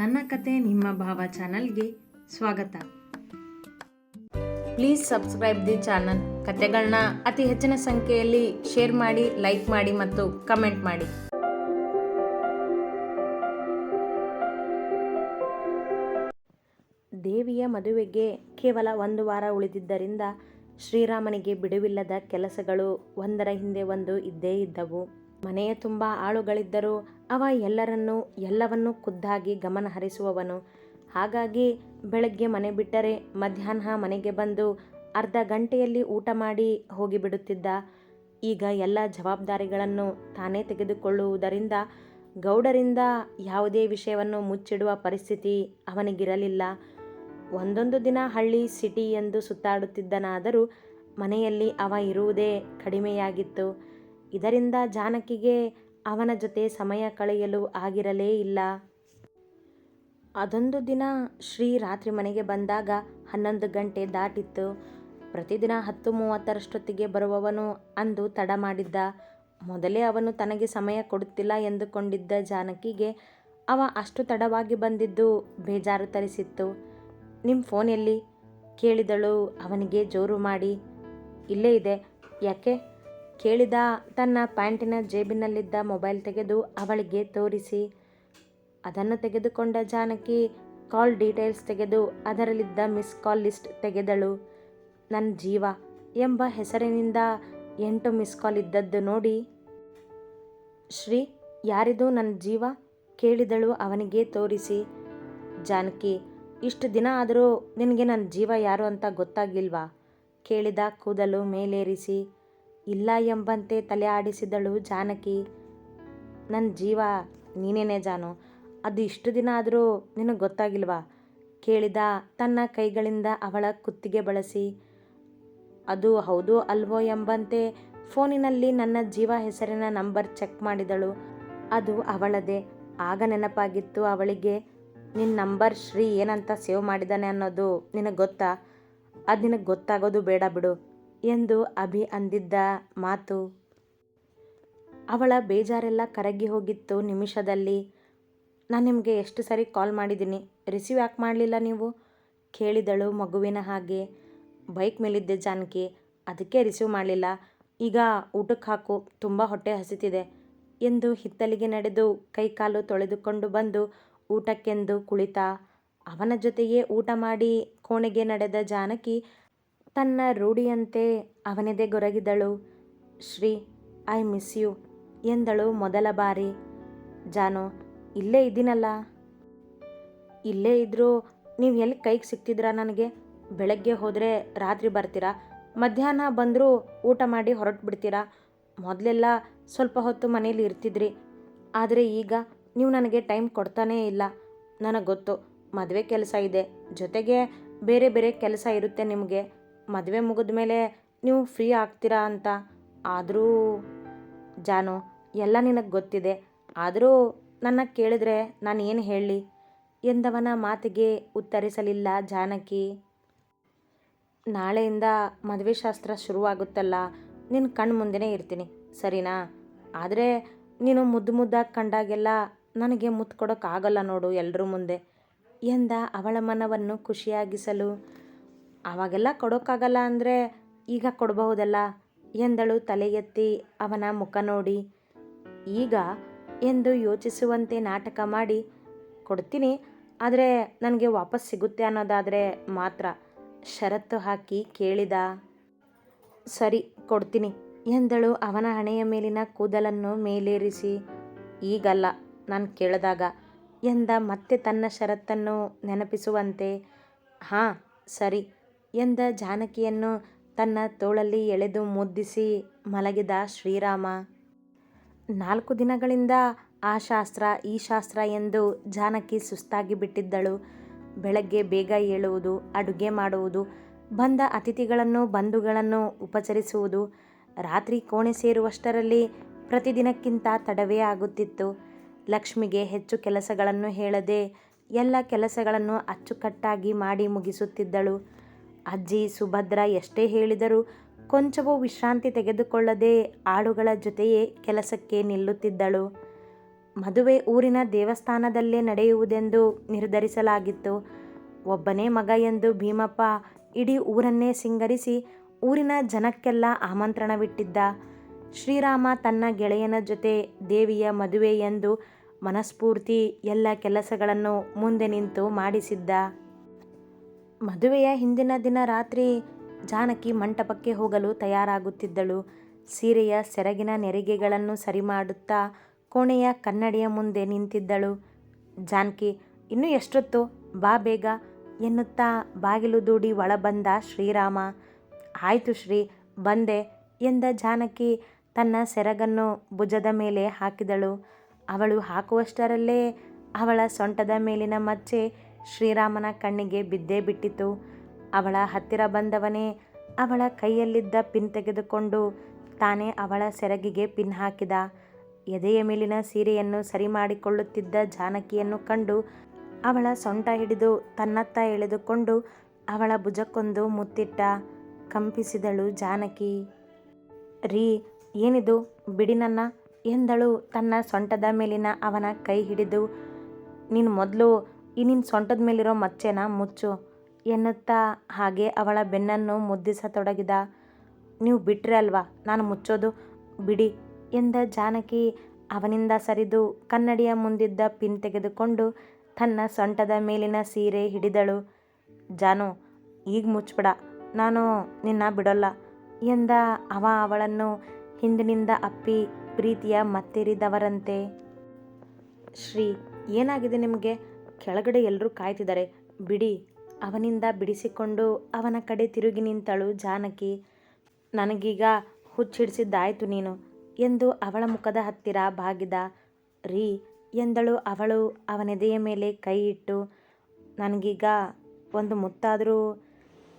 ನನ್ನ ಕತೆ ನಿಮ್ಮ ಭಾವ ಚಾನಲ್ಗೆ ಸ್ವಾಗತ. Please subscribe the channel. ಕತೆಗಳನ್ನ ಅತಿ ಹೆಚ್ಚಿನ ಸಂಖ್ಯೆಯಲ್ಲಿ ಶೇರ್ ಮಾಡಿ, ಲೈಕ್ ಮಾಡಿ ಮತ್ತು ಕಮೆಂಟ್ ಮಾಡಿ. ದೇವಿಯ ಮದುವೆಗೆ ಕೇವಲ ಒಂದು ವಾರ ಉಳಿದಿದ್ದರಿಂದ ಶ್ರೀರಾಮನಿಗೆ ಬಿಡುವಿಲ್ಲದ ಕೆಲಸಗಳು ಒಂದರ ಹಿಂದೆ ಒಂದು ಇದ್ದೇ ಇದ್ದವು. ಮನೆಯ ತುಂಬ ಆಳುಗಳಿದ್ದರೂ ಅವ ಎಲ್ಲರನ್ನೂ, ಎಲ್ಲವನ್ನೂ ಖುದ್ದಾಗಿ ಗಮನ ಹರಿಸುವವನು ಹಾಗಾಗಿ ಬೆಳಗ್ಗೆ ಮನೆ ಬಿಟ್ಟರೆ ಮಧ್ಯಾಹ್ನ ಮನೆಗೆ ಬಂದು ಅರ್ಧ ಗಂಟೆಯಲ್ಲಿ ಊಟ ಮಾಡಿ ಹೋಗಿಬಿಡುತ್ತಿದ್ದ. ಈಗ ಎಲ್ಲ ಜವಾಬ್ದಾರಿಗಳನ್ನು ತಾನೇ ತೆಗೆದುಕೊಳ್ಳುವುದರಿಂದ ಗೌಡರಿಂದ ಯಾವುದೇ ವಿಷಯವನ್ನು ಮುಚ್ಚಿಡುವ ಪರಿಸ್ಥಿತಿ ಅವನಿಗಿರಲಿಲ್ಲ. ಒಂದೊಂದು ದಿನ ಹಳ್ಳಿ ಸಿಟಿ ಎಂದು ಸುತ್ತಾಡುತ್ತಿದ್ದನಾದರೂ ಮನೆಯಲ್ಲಿ ಅವ ಇರುವುದೇ ಕಡಿಮೆಯಾಗಿತ್ತು. ಇದರಿಂದ ಜಾನಕಿಗೆ ಅವನ ಜೊತೆ ಸಮಯ ಕಳೆಯಲು ಆಗಿರಲೇ ಇಲ್ಲ. ಅದೊಂದು ದಿನ ಶ್ರೀ ರಾತ್ರಿ ಮನೆಗೆ ಬಂದಾಗ ಹನ್ನೊಂದು ಗಂಟೆ ದಾಟಿತ್ತು. ಪ್ರತಿದಿನ ಹತ್ತು ಮೂವತ್ತರಷ್ಟೊತ್ತಿಗೆ ಬರುವವನು ಅಂದು ತಡ ಮಾಡಿದ್ದ. ಮೊದಲೇ ಅವನು ತನಗೆ ಸಮಯ ಕೊಡುತ್ತಿಲ್ಲ ಎಂದುಕೊಂಡಿದ್ದ ಜಾನಕಿಗೆ ಅವ ಅಷ್ಟು ತಡವಾಗಿ ಬಂದಿದ್ದು ಬೇಜಾರು ತರಿಸಿತ್ತು. ನಿಮ್ಮ ಫೋನ್ ಎಲ್ಲಿ? ಕೇಳಿದಳು ಅವನಿಗೆ ಜೋರು ಮಾಡಿ. ಇಲ್ಲೇ ಇದೆ. ಯಾಕೆ? ಕೇಳಿದ ತನ್ನ ಪ್ಯಾಂಟಿನ ಜೇಬಿನಲ್ಲಿದ್ದ ಮೊಬೈಲ್ ತೆಗೆದು ಅವಳಿಗೆ ತೋರಿಸಿ. ಅದನ್ನು ತೆಗೆದುಕೊಂಡ ಜಾನಕಿ ಕಾಲ್ ಡೀಟೇಲ್ಸ್ ತೆಗೆದು ಅದರಲ್ಲಿದ್ದ ಮಿಸ್ ಕಾಲ್ ಲಿಸ್ಟ್ ತೆಗೆದಳು. ನನ್ನ ಜೀವ ಎಂಬ ಹೆಸರಿನಿಂದ ಎಂಟು ಮಿಸ್ ಕಾಲ್ ಇದ್ದದ್ದು ನೋಡಿ. ಶ್ರೀ ಯಾರಿದು ನನ್ನ ಜೀವ ಕೇಳಿದಳು ಅವನಿಗೆ ತೋರಿಸಿ. ಜಾನಕಿ ಇಷ್ಟು ದಿನ ಆದರೂ ನಿನಗೆ ನನ್ನ ಜೀವ ಯಾರು ಅಂತ ಗೊತ್ತಾಗಿಲ್ವಾ? ಕೇಳಿದ ಕೂದಲು ಮೇಲೇರಿಸಿ. ಇಲ್ಲ ಎಂಬಂತೆ ತಲೆ ಆಡಿಸಿದಳು ಜಾನಕಿ. ನನ್ನ ಜೀವ, ನೀನೇನೇ ಜಾನು? ಅದು ಇಷ್ಟು ದಿನ ಆದರೂ ನಿನಗೆ ಗೊತ್ತಾಗಿಲ್ವಾ? ಕೇಳಿದ ತನ್ನ ಕೈಗಳಿಂದ ಅವಳ ಕುತ್ತಿಗೆ ಬಳಸಿ. ಅದು ಹೌದು ಅಲ್ವೋ ಎಂಬಂತೆ ಫೋನಿನಲ್ಲಿ ನನ್ನ ಜೀವ ಹೆಸರಿನ ನಂಬರ್ ಚೆಕ್ ಮಾಡಿದಳು. ಅದು ಅವಳದೇ. ಆಗ ನೆನಪಾಗಿತ್ತು ಅವಳಿಗೆ ನಿನ್ನ ನಂಬರ್ ಶ್ರೀ ಏನಂತ ಸೇವ್ ಮಾಡಿದ್ದಾನೆ ಅನ್ನೋದು ನಿನಗೆ ಗೊತ್ತಾ? ಅದು ನಿನಗೆ ಗೊತ್ತಾಗೋದು ಬೇಡ ಬಿಡು. ಎಂದು ಅಭಿ ಅಂದಿದ್ದ ಮಾತು. ಅವಳ ಬೇಜಾರೆಲ್ಲ ಕರಗಿ ಹೋಗಿತ್ತು ನಿಮಿಷದಲ್ಲಿ. ನಾನು ನಿಮಗೆ ಎಷ್ಟು ಸರಿ ಕಾಲ್ ಮಾಡಿದ್ದೀನಿ. ರಿಸೀವ್ ಯಾಕೆ ಮಾಡಲಿಲ್ಲ ನೀವು? ಕೇಳಿದಳು ಮಗುವಿನ ಹಾಗೆ. ಬೈಕ್ ಮೇಲಿದ್ದೆ ಜಾನಕಿ. ಅದಕ್ಕೆ ರಿಸೀವ್ ಮಾಡಲಿಲ್ಲ. ಈಗ ಊಟಕ್ಕೆ ಹಾಕು. ತುಂಬ ಹೊಟ್ಟೆ ಹಸಿತಿದೆ. ಎಂದು ಹಿತ್ತಲಿಗೆ ನಡೆದು ಕೈಕಾಲು ತೊಳೆದುಕೊಂಡು ಬಂದು ಊಟಕ್ಕೆಂದು ಕುಳಿತ. ಅವನ ಜೊತೆಯೇ ಊಟ ಮಾಡಿ ಕೋಣೆಗೆ ನಡೆದ ಜಾನಕಿ ತನ್ನ ರೂಢಿಯಂತೆ ಅವನೆದೆ ಗೊರಗಿದಳು. ಶ್ರೀ, ಐ ಮಿಸ್ ಯು ಎಂದಳು ಮೊದಲ ಬಾರಿ. ಜಾನು, ಇಲ್ಲೇ ಇದ್ದೀನಲ್ಲ? ಇಲ್ಲೇ ಇದ್ದರೂ ನೀವು ಎಲ್ಲಿ ಕೈಗೆ ಸಿಕ್ತಿದ್ರಾ ನನಗೆ? ಬೆಳಗ್ಗೆ ಹೋದರೆ ರಾತ್ರಿ ಬರ್ತೀರಾ? ಮಧ್ಯಾಹ್ನ ಬಂದರೂ ಊಟ ಮಾಡಿ ಹೊರಟು ಬಿಡ್ತೀರಾ ಮೊದಲೆಲ್ಲ ಸ್ವಲ್ಪ ಹೊತ್ತು ಮನೇಲಿ ಇರ್ತಿದ್ರಿ. ಆದರೆ ಈಗ ನೀವು ನನಗೆ ಟೈಮ್ ಕೊಡ್ತಾನೇ ಇಲ್ಲ. ನನಗೆ ಗೊತ್ತು, ಮದುವೆ ಕೆಲಸ ಇದೆ. ಜೊತೆಗೆ ಬೇರೆ ಬೇರೆ ಕೆಲಸ ಇರುತ್ತೆ ನಿಮಗೆ. ಮದುವೆ ಮುಗಿದ ಮೇಲೆ ನೀವು ಫ್ರೀ ಆಗ್ತೀರಾ ಅಂತ? ಆದರೂ ಜಾನು, ಎಲ್ಲ ನಿನಗೆ ಗೊತ್ತಿದೆ. ಆದರೂ ನನ್ನ ಕೇಳಿದ್ರೆ ನಾನು ಏನು ಹೇಳಲಿ? ಎಂದವನ ಮಾತಿಗೆ ಉತ್ತರಿಸಲಿಲ್ಲ ಜಾನಕಿ. ನಾಳೆಯಿಂದ ಮದುವೆ ಶಾಸ್ತ್ರ ಶುರುವಾಗುತ್ತಲ್ಲ ನಿನ್ನ ಕಣ್ಣು ಮುಂದೆನೇ ಇರ್ತೀನಿ, ಸರಿನಾ? ಆದರೆ ನೀನು ಮುದ್ದು ಮುದ್ದಾಗಿ ಕಂಡಾಗೆಲ್ಲ ನನಗೆ ಮುತ್ತು ಕೊಡೋಕ್ಕಾಗಲ್ಲ ನೋಡು ಎಲ್ಲರೂ ಮುಂದೆ, ಎಂದ ಅವಳ ಮನವನ್ನು ಖುಷಿಯಾಗಿಸಲು. ಆವಾಗೆಲ್ಲ ಕೊಡೋಕ್ಕಾಗಲ್ಲ ಅಂದರೆ ಈಗ ಕೊಡಬಹುದಲ್ಲ? ಎಂದಳು ತಲೆ ಎತ್ತಿ ಅವನ ಮುಖ ನೋಡಿ. ಈಗ ಎಂದು ಯೋಚಿಸುವಂತೆ ನಾಟಕ ಮಾಡಿ, ಕೊಡ್ತೀನಿ, ಆದರೆ ನನಗೆ ವಾಪಸ್ ಸಿಗುತ್ತೆ ಅನ್ನೋದಾದರೆ ಮಾತ್ರ, ಷರತ್ತು ಹಾಕಿ ಕೇಳಿದ. ಸರಿ, ಕೊಡ್ತೀನಿ, ಎಂದಳು ಅವನ ಹಣೆಯ ಮೇಲಿನ ಕೂದಲನ್ನು ಮೇಲೇರಿಸಿ. ಈಗಲ್ಲ, ನಾನು ಕೇಳಿದಾಗ, ಎಂದ ಮತ್ತೆ ತನ್ನ ಷರತ್ತನ್ನು ನೆನಪಿಸುವಂತೆ. ಹಾಂ, ಸರಿ ಎಂದ ಜಾನಕಿಯನ್ನು ತನ್ನ ತೋಳಲ್ಲಿ ಎಳೆದು ಮುದ್ದಿಸಿ ಮಲಗಿದ ಶ್ರೀರಾಮ. ನಾಲ್ಕು ದಿನಗಳಿಂದ ಆ ಶಾಸ್ತ್ರ, ಈ ಶಾಸ್ತ್ರ ಎಂದು ಜಾನಕಿ ಸುಸ್ತಾಗಿ ಬಿಟ್ಟಿದ್ದಳು. ಬೆಳಗ್ಗೆ ಬೇಗ ಏಳುವುದು, ಅಡುಗೆ ಮಾಡುವುದು, ಬಂದ ಅತಿಥಿಗಳನ್ನು, ಬಂಧುಗಳನ್ನು ಉಪಚರಿಸುವುದು, ರಾತ್ರಿ ಕೋಣೆ ಸೇರುವಷ್ಟರಲ್ಲಿ ಪ್ರತಿದಿನಕ್ಕಿಂತ ತಡವೇ ಆಗುತ್ತಿತ್ತು. ಲಕ್ಷ್ಮಿಗೆ ಹೆಚ್ಚು ಕೆಲಸಗಳನ್ನು ಹೇಳದೆ ಎಲ್ಲ ಕೆಲಸಗಳನ್ನು ಅಚ್ಚುಕಟ್ಟಾಗಿ ಮಾಡಿ ಮುಗಿಸುತ್ತಿದ್ದಳು. ಅಜ್ಜಿ ಸುಭದ್ರ ಎಷ್ಟೇ ಹೇಳಿದರೂ ಕೊಂಚವೂ ವಿಶ್ರಾಂತಿ ತೆಗೆದುಕೊಳ್ಳದೆ ಆಡುಗಳ ಜೊತೆಯೇ ಕೆಲಸಕ್ಕೆ ನಿಲ್ಲುತ್ತಿದ್ದಳು. ಮದುವೆ ಊರಿನ ದೇವಸ್ಥಾನದಲ್ಲೇ ನಡೆಯುವುದೆಂದು ನಿರ್ಧರಿಸಲಾಗಿತ್ತು. ಒಬ್ಬನೇ ಮಗ ಎಂದು ಭೀಮಪ್ಪ ಇಡೀ ಊರನ್ನೇ ಸಿಂಗರಿಸಿ ಊರಿನ ಜನಕ್ಕೆಲ್ಲ ಆಮಂತ್ರಣವಿಟ್ಟಿದ್ದ. ಶ್ರೀರಾಮ ತನ್ನ ಗೆಳೆಯನ ಜೊತೆ ದೇವಿಯ ಮದುವೆ ಎಂದು ಮನಸ್ಫೂರ್ತಿ ಎಲ್ಲ ಕೆಲಸಗಳನ್ನು ಮುಂದೆ ನಿಂತು ಮಾಡಿಸಿದ್ದ. ಮದುವೆಯ ಹಿಂದಿನ ದಿನ ರಾತ್ರಿ ಜಾನಕಿ ಮಂಟಪಕ್ಕೆ ಹೋಗಲು ತಯಾರಾಗುತ್ತಿದ್ದಳು. ಸೀರೆಯ ಸೆರಗಿನ ನೆರಿಗೆಗಳನ್ನು ಸರಿ ಮಾಡುತ್ತಾ ಕೋಣೆಯ ಕನ್ನಡಿಯ ಮುಂದೆ ನಿಂತಿದ್ದಳು. ಜಾನಕಿ, ಇನ್ನೂ ಎಷ್ಟೊತ್ತು? ಬಾ ಬೇಗ, ಎನ್ನುತ್ತಾ ಬಾಗಿಲು ದೂಡಿ ಒಳ ಬಂದ ಶ್ರೀರಾಮ. ಆಯಿತು ಶ್ರೀ, ಬಂದೆ, ಎಂದ ಜಾನಕಿ ತನ್ನ ಸೆರಗನ್ನು ಭುಜದ ಮೇಲೆ ಹಾಕಿದಳು. ಅವಳು ಹಾಕುವಷ್ಟರಲ್ಲೇ ಅವಳ ಸೊಂಟದ ಮೇಲಿನ ಮಚ್ಚೆ ಶ್ರೀರಾಮನ ಕಣ್ಣಿಗೆ ಬಿದ್ದೇ ಬಿಟ್ಟಿತು. ಅವಳ ಹತ್ತಿರ ಬಂದವನೇ ಅವಳ ಕೈಯಲ್ಲಿದ್ದ ಪಿನ್ ತೆಗೆದುಕೊಂಡು ತಾನೇ ಅವಳ ಸೆರಗಿಗೆ ಪಿನ್ ಹಾಕಿದ. ಎದೆಯ ಮೇಲಿನ ಸೀರೆಯನ್ನು ಸರಿ ಮಾಡಿಕೊಳ್ಳುತ್ತಿದ್ದ ಜಾನಕಿಯನ್ನು ಕಂಡು ಅವಳ ಸೊಂಟ ಹಿಡಿದು ತನ್ನತ್ತ ಎಳೆದುಕೊಂಡು ಅವಳ ಭುಜಕ್ಕೊಂದು ಮುತ್ತಿಟ್ಟ ಕಂಪಿಸಿದಳು ಜಾನಕಿ. ರೀ, ಏನಿದು? ಬಿಡಿ ನನ್ನ ಎಂದಳು ತನ್ನ ಸೊಂಟದ ಮೇಲಿನ ಅವನ ಕೈ ಹಿಡಿದು. ನೀನು ಮೊದಲು ಈ ನಿನ್ನ ಸೊಂಟದ ಮೇಲಿರೋ ಮಚ್ಚೆನ ಮುಚ್ಚು. ಎನ್ನುತ್ತಾ ಹಾಗೆ ಅವಳ ಬೆನ್ನನ್ನು ಮುದ್ದಿಸತೊಡಗಿದ, ನೀವು ಬಿಟ್ಟರೆ ಅಲ್ವಾ? ನಾನು ಮುಚ್ಚೋದು? ಬಿಡಿ ಎಂದ ಜಾನಕಿ ಅವನಿಂದ ಸರಿದು ಕನ್ನಡಿಯ ಮುಂದಿದ್ದ ಪಿನ್ ತೆಗೆದುಕೊಂಡು ತನ್ನ ಸೊಂಟದ ಮೇಲಿನ ಸೀರೆ ಹಿಡಿದಳು. ಜಾನು, ಈಗ ಮುಚ್ಬಿಡ. ನಾನು ನಿನ್ನ ಬಿಡೋಲ್ಲ ಎಂದ ಅವ ಅವಳನ್ನು ಹಿಂದಿನಿಂದ ಅಪ್ಪಿ ಪ್ರೀತಿಯ ಮತ್ತಿರಿದವರಂತೆ. ಶ್ರೀ, ಏನಾಗಿದೆ ನಿಮಗೆ? ಕೆಳಗಡೆ ಎಲ್ಲರೂ ಕಾಯ್ತಿದ್ದಾರೆ. ಬಿಡಿ, ಅವನಿಂದ ಬಿಡಿಸಿಕೊಂಡು ಅವನ ಕಡೆ ತಿರುಗಿ ನಿಂತಳು ಜಾನಕಿ. ನನಗೀಗ ಹುಚ್ಚಿಡಿಸಿದ್ದಾಯ್ತು ನೀನು ಎಂದು ಅವಳ ಮುಖದ ಹತ್ತಿರ ಬಾಗಿದ. ರೀ ಎಂದಳು ಅವಳು ಅವನೆದೆಯ ಮೇಲೆ ಕೈ ಇಟ್ಟು. ನನಗೀಗ ಒಂದು ಮುತ್ತಾದರೂ,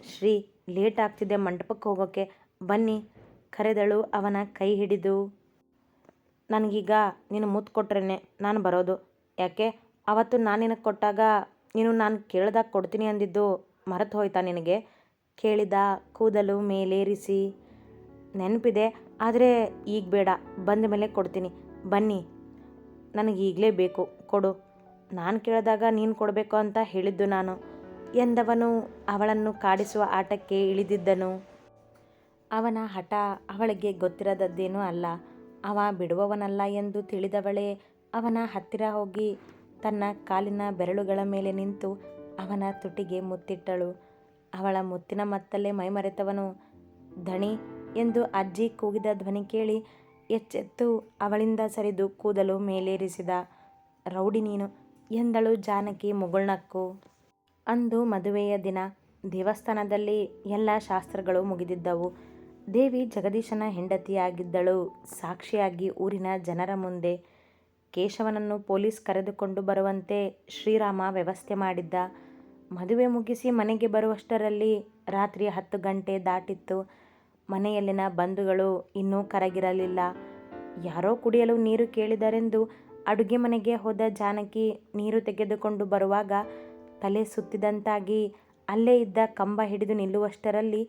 ಶ್ರೀ ಲೇಟ್ ಆಗ್ತಿದೆ ಮಂಟಪಕ್ಕೆ ಹೋಗೋಕ್ಕೆ ಬನ್ನಿ ಕರೆದಳು ಅವನ ಕೈ ಹಿಡಿದು. ನನಗೀಗ ನೀನು ಮುತ್ತು ಕೊಟ್ರೇನೆ, ನಾನು ಬರೋದು. ಯಾಕೆ? ಅವತ್ತು ನಾನು ನಿನಗೆ ಕೊಟ್ಟಾಗ ನೀನು ನಾನು ಕೇಳ್ದಾಗ ಕೊಡ್ತೀನಿ ಅಂದಿದ್ದು ಮರೆತು ಹೋಯ್ತಾ ನಿನಗೆ? ಕೇಳಿದ ಕೂದಲು ಮೇಲೇರಿಸಿ ನೆನಪಿದೆ, ಆದರೆ ಈಗ ಬೇಡ, ಬಂದ ಮೇಲೆ ಕೊಡ್ತೀನಿ. ಬನ್ನಿ, ನನಗೆ ಈಗಲೇ ಬೇಕು, ಕೊಡು. ನಾನು ಕೇಳಿದಾಗ ನೀನು ಕೊಡಬೇಕು ಅಂತ ಹೇಳಿದ್ದು ನಾನು. ಎಂದವನು ಅವಳನ್ನು ಕಾಡಿಸುವ ಆಟಕ್ಕೆ ಇಳಿದಿದ್ದನು. ಅವನ ಹಠ ಅವಳಿಗೆ ಗೊತ್ತಿರದದ್ದೇನೂ ಅಲ್ಲ. ಅವ ಬಿಡುವವನಲ್ಲ ಎಂದು ತಿಳಿದವಳೇ ಅವನ ಹತ್ತಿರ ಹೋಗಿ ತನ್ನ ಕಾಲಿನ ಬೆರಳುಗಳ ಮೇಲೆ ನಿಂತು ಅವನ ತುಟಿಗೆ ಮುತ್ತಿಟ್ಟಳು. ಅವಳ ಮುತ್ತಿನ ಮತ್ತಲ್ಲೇ ಮೈಮರೆತವನು ಧಣಿ ಎಂದು ಅಜ್ಜಿ ಕೂಗಿದ ಧ್ವನಿ ಕೇಳಿ ಎಚ್ಚೆತ್ತು ಅವಳಿಂದ ಸರಿದು ಕೂದಲು ಮೇಲೇರಿಸಿದ. ರೌಡಿ ನೀನು ಎಂದಳು ಜಾನಕಿ ಮುಗುಳ್ನಕ್ಕು. ಅಂದು ಮದುವೆಯ ದಿನ, ದೇವಸ್ಥಾನದಲ್ಲಿ ಎಲ್ಲ ಶಾಸ್ತ್ರಗಳು ಮುಗಿದಿದ್ದವು. ದೇವಿ ಜಗದೀಶನ ಹೆಂಡತಿಯಾಗಿದ್ದಳು, ಸಾಕ್ಷಿಯಾಗಿ ಊರಿನ ಜನರ ಮುಂದೆ. ಕೇಶವನನ್ನು ಪೊಲೀಸ್ ಕರೆದುಕೊಂಡು ಬರುವಂತೆ ಶ್ರೀರಾಮ ವ್ಯವಸ್ಥೆ ಮಾಡಿದ್ದ. ಮದುವೆ ಮುಗಿಸಿ ಮನೆಗೆ ಬರುವಷ್ಟರಲ್ಲಿ ರಾತ್ರಿ ಹತ್ತು ಗಂಟೆ ದಾಟಿತ್ತು. ಮನೆಯಲ್ಲಿನ ಬಂಧುಗಳು ಇನ್ನೂ ಕರಗಿರಲಿಲ್ಲ. ಯಾರೋ ಕುಡಿಯಲು ನೀರು ಕೇಳಿದರೆಂದು ಅಡುಗೆ ಮನೆಗೆ ಹೋದ ಜಾನಕಿ ನೀರು ತೆಗೆದುಕೊಂಡು ಬರುವಾಗ ತಲೆ ಸುತ್ತಿದಂತಾಗಿ ಅಲ್ಲೇ ಇದ್ದ ಕಂಬ ಹಿಡಿದು ನಿಲ್ಲುವಷ್ಟರಲ್ಲಿ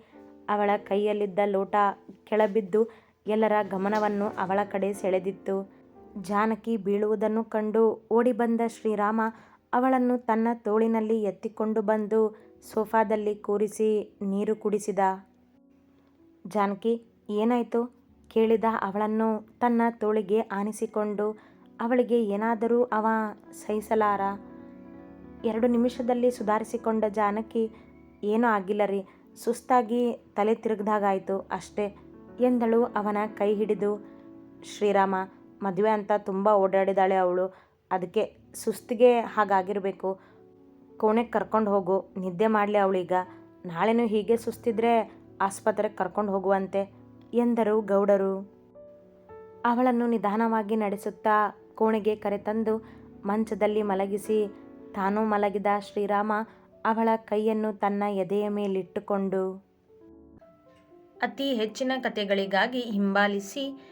ಅವಳ ಕೈಯಲ್ಲಿದ್ದ ಲೋಟ ಕೆಳಬಿದ್ದು ಎಲ್ಲರ ಗಮನವನ್ನು ಅವಳ ಕಡೆ ಸೆಳೆದಿತ್ತು. ಜಾನಕಿ ಬೀಳುವುದನ್ನು ಕಂಡು ಓಡಿ ಬಂದ ಶ್ರೀರಾಮ ಅವಳನ್ನು ತನ್ನ ತೋಳಿನಲ್ಲಿ ಎತ್ತಿಕೊಂಡು ಬಂದು ಸೋಫಾದಲ್ಲಿ ಕೂರಿಸಿ ನೀರು ಕುಡಿಸಿದ. ಜಾನಕಿ, ಏನಾಯಿತು? ಕೇಳಿದ ಅವಳನ್ನು ತನ್ನ ತೋಳಿಗೆ ಆನಿಸಿಕೊಂಡು ಅವಳಿಗೆ ಏನಾದರೂ ಅವ ಸಹಿಸಲಾರ? ಎರಡು ನಿಮಿಷದಲ್ಲಿ ಸುಧಾರಿಸಿಕೊಂಡ ಜಾನಕಿ, ಏನೂ ಆಗಿಲ್ಲ ರೀ, ಸುಸ್ತಾಗಿ ತಲೆ ತಿರುಗ್ದಾಗಾಯಿತು ಅಷ್ಟೇ ಎಂದಳು ಅವನ ಕೈ ಹಿಡಿದು. ಶ್ರೀರಾಮ ಮದುವೆ ಅಂತ ತುಂಬ ಓಡಾಡಿದಾಳೆ ಅವಳು. ಅದಕ್ಕೆ ಸುಸ್ತಿಗೆ ಹಾಗಾಗಿರಬೇಕು. ಕೋಣೆಗೆ ಕರ್ಕೊಂಡು ಹೋಗು, ನಿದ್ದೆ ಮಾಡಲಿ ಅವಳೀಗ. ನಾಳೆನೂ ಹೀಗೆ ಸುಸ್ತಿದ್ರೆ ಆಸ್ಪತ್ರೆಗೆ ಕರ್ಕೊಂಡು ಹೋಗುವಂತೆ ಎಂದರು ಗೌಡರು. ಅವಳನ್ನು ನಿಧಾನವಾಗಿ ನಡೆಸುತ್ತಾ ಕೋಣೆಗೆ ಕರೆತಂದು ಮಂಚದಲ್ಲಿ ಮಲಗಿಸಿ, ತಾನೂ ಮಲಗಿದ ಶ್ರೀರಾಮ ಅವಳ ಕೈಯನ್ನು ತನ್ನ ಎದೆಯ ಮೇಲಿಟ್ಟುಕೊಂಡು ಅತಿ ಹೆಚ್ಚಿನ ಕಥೆಗಳಿಗಾಗಿ ಹಿಂಬಾಲಿಸಿ